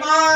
Bye.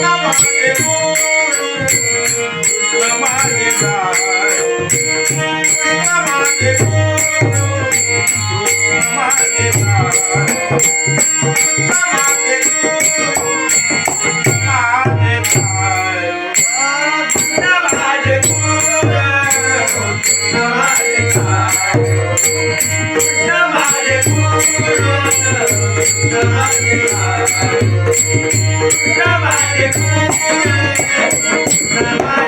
Namaste Guru. Ah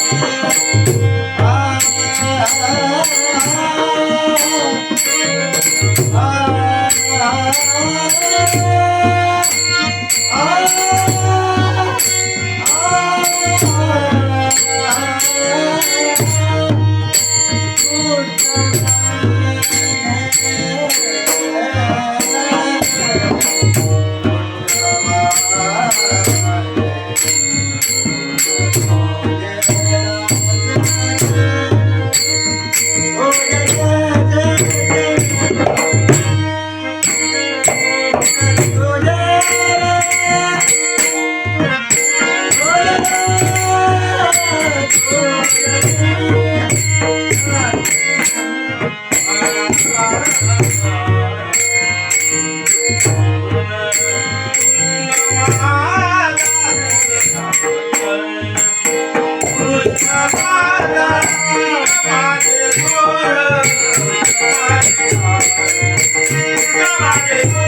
Thank you.